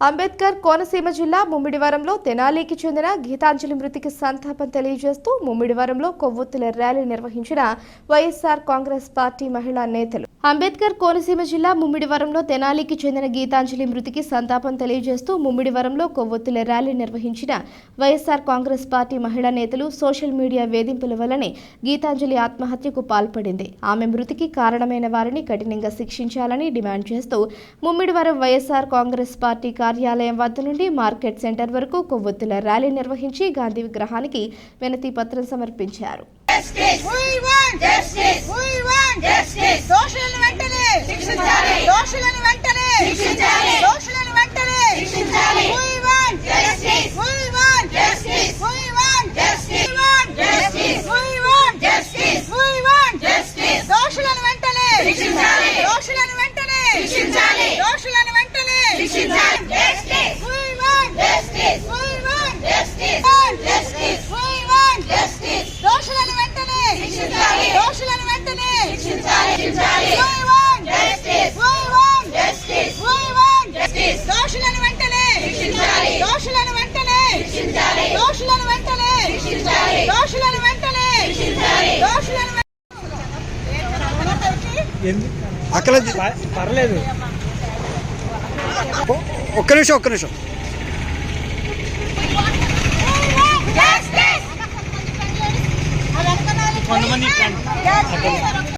అంబేద్కర్ కోనసీమ జిల్లా ముమ్మిడివరంలో తెనాలికి చెందిన గీతాంజలి మృతికి సంతాపం తెలియజేస్తూ ముమ్మిడివరంలో కొవ్వొత్తుల ర్యాలీ నిర్వహించిన వైఎస్ఆర్ కాంగ్రెస్ పార్టీ మహిళా నేతలు. అంబేద్కర్ కోనసీమ జిల్లా ముమ్మిడివరంలో తెనాలికి చెందిన గీతాంజలి మృతికి సంతాపం తెలియజేస్తూ ముమ్మిడివరంలో కొవ్వొత్తుల ర్యాలీ నిర్వహించిన వైఎస్ఆర్ కాంగ్రెస్ పార్టీ మహిళా నేతలు సోషల్ మీడియా వేధింపుల వల్లనే గీతాంజలి ఆత్మహత్యకు పాల్పడింది. ఆమె మృతికి కారణమైన వారిని కఠినంగా శిక్షించాలని డిమాండ్ చేస్తూ ముమ్మిడివరం వైఎస్ఆర్ కాంగ్రెస్ పార్టీ కార్యాలయం వద్ద నుండి మార్కెట్ సెంటర్ వరకు కొవ్వొత్తుల ర్యాలీ నిర్వహించి గాంధీ విగ్రహానికి వినతి పత్రం సమర్పించారు. దోషులను వెంటనే! శిక్షించాలి. దోషులను వెంటనే! శిక్షించాలి. దోషులను వెంటనే! దోషులను వెంటనే! శిక్షించాలి. దోషులను వెంటనే! శిక్షించాలి. దోషులను వెంటనే! శిక్షించాలి. దోషులను వెంటనే! శిక్షించాలి. దోషులను వెంటనే ఎందు- అక్కడ పర్లేదు. ఒక్క నిమిషం ఒక్క నిమిషం. Justice! కొంతమంది